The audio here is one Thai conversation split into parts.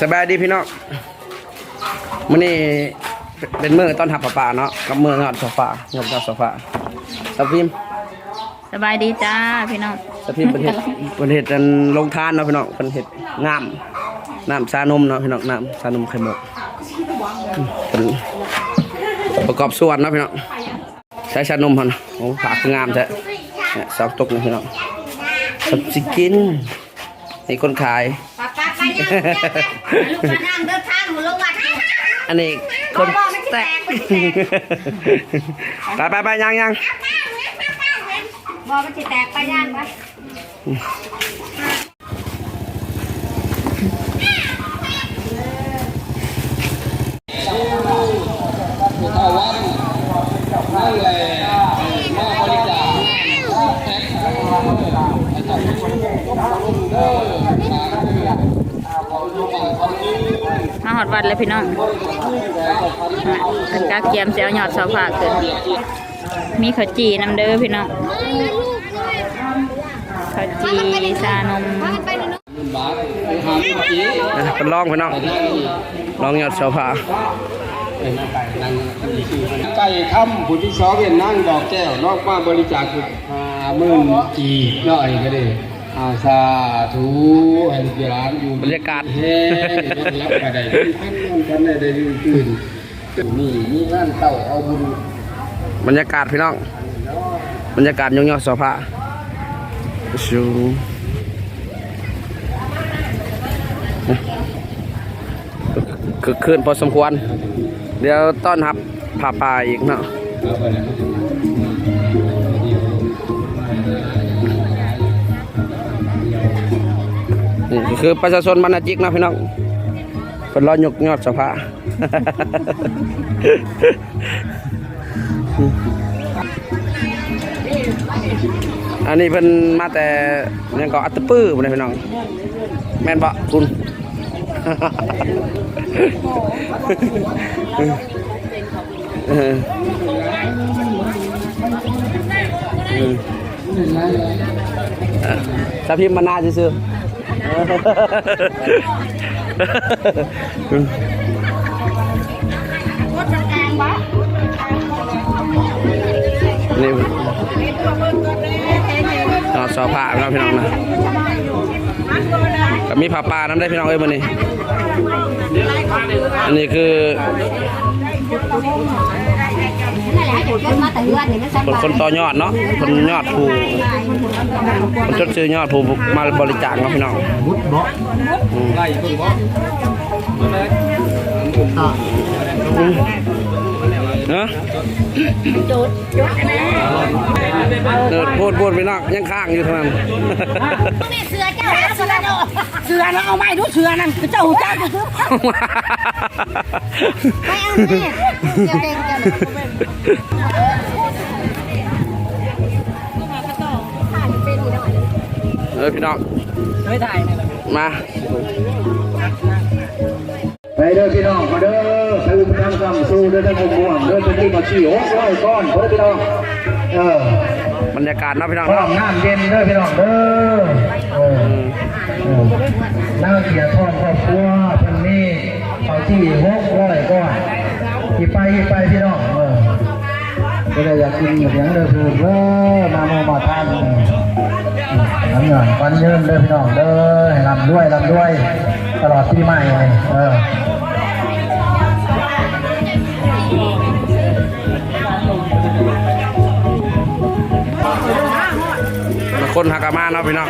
สบายดีพี่น้องมื้อนี้เป็นมื้อต้อนรับป้าป่าเนาะกับมื้องอดโซฟางอดโซฟาสพิมพ์สบายดีจ้าพี่น้องสพิมพ์ประเทศประเทศอันลงทานเนาะพี่น้องเป็นเฮ็ดงามน้ำชานมเนาะพี่น้องน้ำชานมไข่มุกเป็นประกอบส่วนเนาะพี่น้องใช้ชานมพันโอ้ผักงามแท้เนี่ยสองตกนะพี่น้องสับสิกินนี่คนขาย ป้าป้าไปยังลูกมานั่งเดินทางมาลงมาทางอันนี้คนบอกมันจะแตกมันจะแตกไปไปไปยังยังบอกมันจะแตกไปย่างปะ มาหอดวัดเลยพี่น้องกันกาเกียมเสียวยอดเสาผ่าขึ้นมีข้าวจีน้ำเด้อพี่น้องข้าวจีชานมเป็นลองพี่น้องลองยอดเสาผาไก่ค่ำผู้ที่สองเป็นนั่งดอกแก้วนอกมาบริจาคคือห้าหมื่นกีบหน่อยก็ได้ อาสาธุให้ลูกหลานอยู่บรรยากาศเฮ้รับไปได้ท่านนั่นท่านได้ได้ตื่นนี่นี่งานเต้าเอาบุญบรรยากาศพี่น้อง บรรยากาศยองยอดเสาผาชูคือคืนพอสมควร เดี๋ยวต้อนรับผ่าป่าอีกเนาะ เอาไปแล้ว นี่ก็คือประชาชนบรรณาจิกนะพี่น้องเป็นรอยกยอดสาผาอันนี้เพิ่นมาแต่ยังก็อัตตปื้อบ่ได้พี่น้อง แม่นบ่คุณเออเออเออถ้าพิมพ์มาหน้าซื่อๆ นี่นอนสอผ้าแล้วพี่น้องนะก็มีผ้าป่าน้ำได้พี่น้องเอ้ยมันนี่อันนี้คือ นั่นแหละเกิดมาแต่เฮือนนี่มันสคนบายคนต่อยอดเนาะคนยอดผู้คนจดซื้อยอดผู้มาบริจาคเนาะพี่น้องมุดเนาะไล่เบิ่งบ่เนาะเออพูดพูดพี่นองยังข้างอยู่เท่านั้นเสือเจ้าเสือเนาะเสือนะเอาไม้ดูเสือนั่นเจ้าเจ้าจะซื้อ ไปเอานี่เสือเก่งจังเออพี่น้องไม่ได้นะมา ไปเด้อพี่น้องมาเด้อซื้อทางคำสู้เด้อท่านผู้ม่วงเด้อเป็นที่มาชี้โอ้ยก้อนเด้อพี่น้องเออบรรยากาศเนาะพี่น้องพร้อเนาะมน้ำเย็นเด้อพี่น้องเด้อเออเออนั่งเกียรติพ่อครอบครัวเพิ่นนี่เอาที่หกร้อยก้อน ไปพี่น้องเออก็เลยอยากกินอย่างเด้อถูกเด้อมาโมมาทานเออน้ำเงินฟันเยินเด้อพี่น้องเด้อให้ลำด้วยลำด้วย ตลอดที่ใหม่เลยเออ คนหากามาเนาะพี่น้อง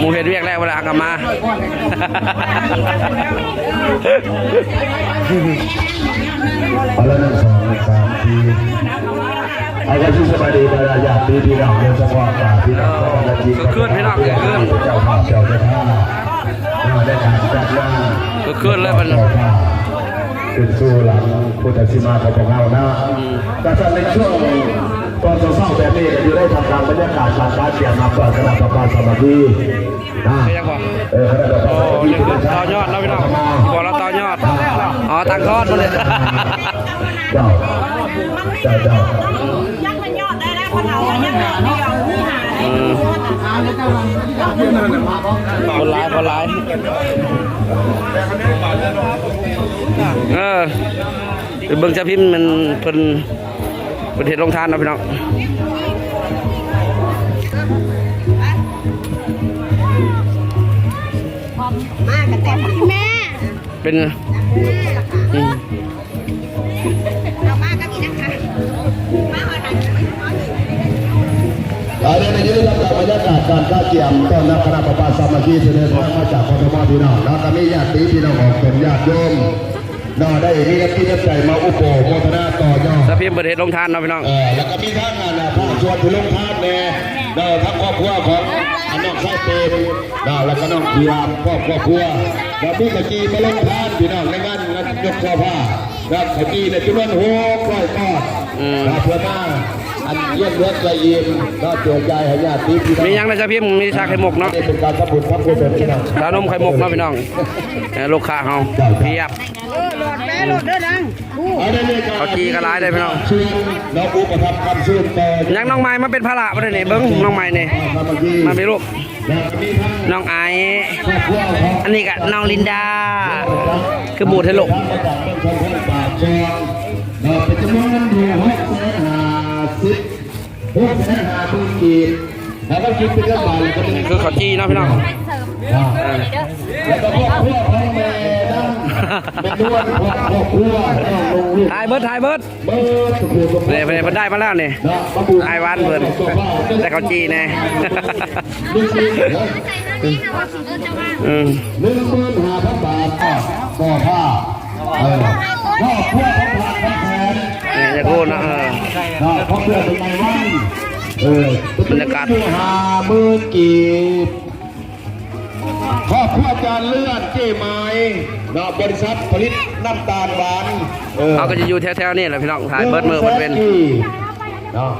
มูเห็ดเวียกแล้วเวลาหากามาเอาละหนึ่งสองสามทีเอาละที่สบายดีนะอยากดีพี่น้องเดินจังหวะป่าพี่น้องก็จะดีก็ขึ้นพี่น้องก็ขึ้นเจ้าภาพเจ้าเจ้าท่ามาได้ทานจัดว่าก็ขึ้นเลยมันเจ้าภาพขึ้นสู่หลังพุทธชิมาของเรานะแต่จะในช่วง ตอนเศร้าๆแบบนี้อยู่ได้ทำการบรรยากาศการการเตรียมมาเปิดคณะประการสมาธินะก็ยังบอกเออคณะประโอ้การสมาธิยังคือต่อยอดเนาะพี่น้องบอกเราต่อยอดอ๋อตังทอดมาเลยเจ้าเจ้าเจ้ายักษ์มันยอดได้แล้วพอเรายักษ์มันยอดนี่หาอืมคนร้ายคนร้ายเออไปเบิ่งจะพิมพ์มันเพิ่น เพิ่นเฮ็ดลงทานเนาะพี่น้องมากระแตแม่ เป็นอืมเรามากก็มีนะคะมาหอยหันเราได้ในนี้ได้รับบรรยากาศการข้าเกี่ยมต้อนรับคณะประปาสามัคคีเสด็จมาจากกทมพี่น้องแล้วก็มีญาติพี่น้องของเป็นญาติโยม นอได้มีน้ำกินน้ำใจมาอุปโภคโมทนาต่อยอดจะพิมพ์เพิ่นเฮ็ดลงทานเนาะพี่น้อง เออแล้วก็มีท่านงานนะผู้ชวนผู้ลงทานแน่เด้อทั้งครอบครัวของอันน้องไส้เป็นเด้อแล้วก็น้องเทียมครอบครัวครัวแล้วพี่ขจีมาลงทานพี่น้องในงานงานยกเสื้อผ้าแล้วขจีในจำนวนหกร้อยก้อนอืมครับเพื่อมา อันเยี่ยมเลือดละเอียดก็เจอใจให้ญาติพี่น้องมีหยังนะจะพิมพ์มีชาไข่มุกเนาะได้เป็นการทำบุญทำกุศลพี่น้องชานมไข่มุกเนาะพี่น้องเออลูกค้าเฮาเพียบเขาจีก็ร้ายเลยพี่น้องชื่อน้องอุปถัมภ์คำชื่นต่อยังน้องไม้มาเป็นภาระบ่ได้นี่เบิ่งน้องไม้นี่สามัคคีมาเป็นลูกแล้วก็มีทั้งน้องไอซ์ครอบครัวของอันนี้ก็น้องลินดา คือบูดให้ลูกมาจากเป็นชาวบ้านป่าจองเราเป็นจำนวนเงินอยู่หกแสนห้า สิบหกแสนห้าหมื่นกีบแล้วก็คิดเป็นเงินบาแล้วก็เป็นคือเขาจีเนาะพี่น้องแล้วก็ครอบครัวของแม่นั่งเป็นด้วนครอบครัวน้องลงลูกถ่ายเบิดถ่ายเบิดเบิร์ดสุขุมสุขเนี่ยเพิ่นได้มาแล้วนี่นะมาบูไอวันเพิ่นแต่เขาจีแน่หนึ่งหมื่นอืมหนึ่งหมื่นห้าพันบาทต่อผ้าเออครอบครัวของพระของแทนนี่ จะกูเนาะเออก็เพราะเพื่อนเป็นไงวันเออบรรยากาศห้าหมื่นกีบครอบครัวจานเลื่อนเจ๊ไม้นะบริษัทผลิตน้ำตาลหวานเออเขาก็จะอยู่แถวๆนี่แหละพี่น้องถ่ายเบิดมือเบิดเป็นเนาะ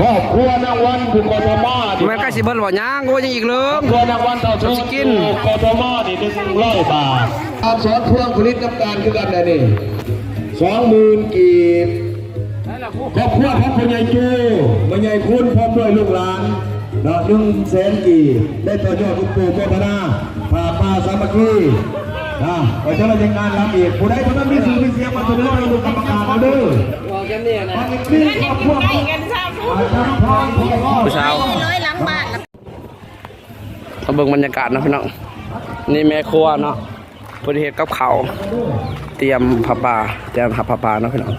ครอบครัวนางวันคือกทมมันใกล้สิเบิดบ่ยังโอ้ยังอีกเลิครมอบครัวนางวันเต่าชสกินกทมนี่หนึ่งร้อยบาทตามสอนเครื่องผลิตน้ำตาลคือกันเลยนี่ สองหมื่นกีบครอบครัวของพ่อใหญ่จูพ่อใหญ่คุณพร้อมด้วยลูกหลานเนาะหนึ่งแสนกีบได้ต่อยอดคุณปู่โฆษณาผ่าป่าสามัคคีนะไปเจ้าราชการรับอีกผู้ใดคนนั้นมีสื่อมีเสียงมาตัวน้อยลูกกรรมการเอาเด้อมันมีครอบครัวของอาจารย์พรพงศ์ผู้สาวเลยหลังบ้านเขาเบิ่งบรรยากาศเนาะพี่น้องนี่แม่ครัวเนาะ เพิ่นเฮ็ดกับข้าวเตรียมผับปลาเตรียมผับผับปลาเนาะพี่น้อง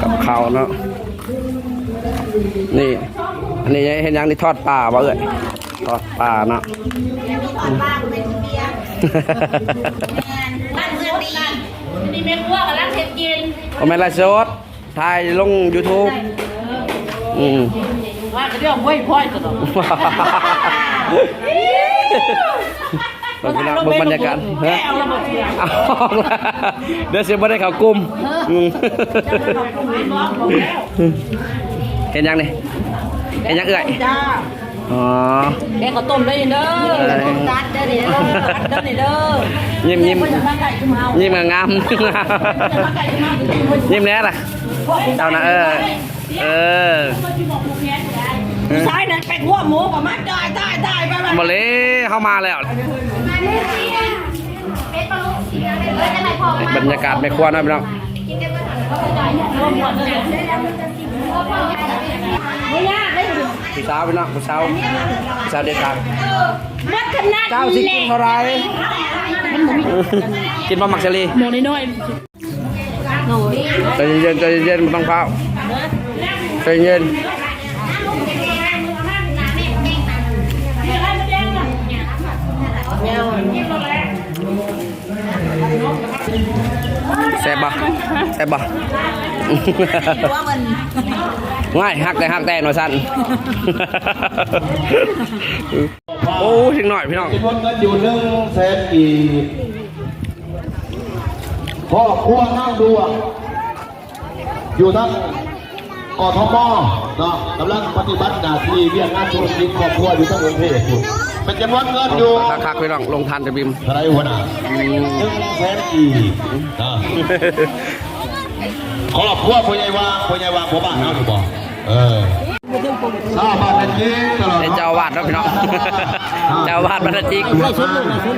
กับข้าวเนาะนี่อันนี้เห็นยังนี่ทอดปลาบ่เอ่ยทอดปลาเนาะบ้านเป็นเบียร์บ้านเมืองดีนี่แม่ครัวกับร้านเทปกินผมแม่นไลฟ์สดถ่ายลง YouTube อืมว่าจะเรียกห้วยพ่อยก็ต้อง เบิ่งพี่น้องเบิ่งบรรยากาศฮะเอาระเบิดเสียงเอาเดี๋ยวเสียบ่ได้เข้ากลุ่มอืมเห็นยังนี่เห็นยังเอ่ยจ้าอ๋อ แกงข้าวต้มเลยเด้อเออจัดเด้อเดี๋ยวเด้อนี่เด้อยิ้มยิ้มคนจะมาไก่ขึ้นมายิ้มงามยิ้มแน่ล่ะเอานะเออเออซ้ายนั้นเป็นหัวหมูประมาณได้ได้ได้ไปไปมาเลยเข้ามาแล้ว บรรยากาศไม่ควรนะพี่น้องไม่ยากเลยผู้สาวพี่น้องผู้สาวผู้สาวเด็ดขาดมัดขนาดเจ้าสิกินเท่าไหรกินบะหมักเชลีหมูน้อยใจเย็นใจเย็นๆบังเผาใจเย็น แซ่บบ่แซ่บบ่ว่ามันง่ายหักแต่หักแต่หน่อยสั้นโอ้ถึงหน่อยพี่น้องจำนวนเงินอยู่หนึ่งแสนกีบครอบครัวนั่งดูอะอยู่ทั้ง กทมเนาะกำลังปฏิบัติหน้าที่เรียกงานธุรกิจครอบครัวอยู่ทั้งกรุงเทพอยู่เป็นจำนวนเงินอยู่คักๆพี่น้องลงทันจะบิมเท่าไหรหัวหน้าหนึ่งแสนกีบนะครอบครัวพ่อใหญ่วางพ่อใหญ่วางพ่อบ้านเอาอยู่บ่เอเออ ทราบบ้านนั้นยิงตลอดได้เจ้าอาวาดเนาะพี่น้องเจ้าอาวาดบรรณจิก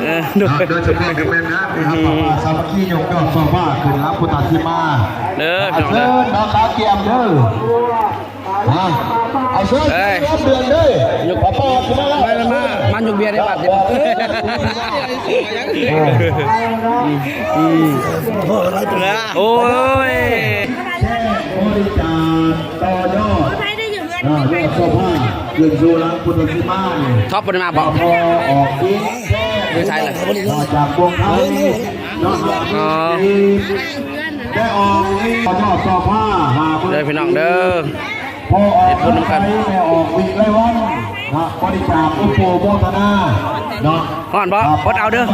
เออดูโดยเฉพาะคือเป็นนะเป็นครับสามัคคียกยอดสอบว่าขึ้นรับพุทธาธิมาเด้อพี่น้องเชิเด้อญนะครับเกียมเด้อฮะเอาเชิญเอ้ยรับเดือนเด้อยกขอปอขึ้นมาแล้วมามามามันอยู่เบียร์ได้บัตรเดียวโอ้ยแค่บริจาคต่อยอดใครได้ อยู่เงินอ่ายอดสอบว่าขึ้นสู่รับพุทธาธิมาเนี่ยท็อปปริมาบอกพอออกอีกไม่ใช่เลยนอกจากพวกเขานอกจากอ๋อได้ออกอีกยอดสอบว่าหาเด้อพี่น้องเด้อพอออกไปได้ออกวิ่งไล่วันนะบริจาคอุปโภคโมทนาเนาะฮ้อนบ่อดเอาเด้อ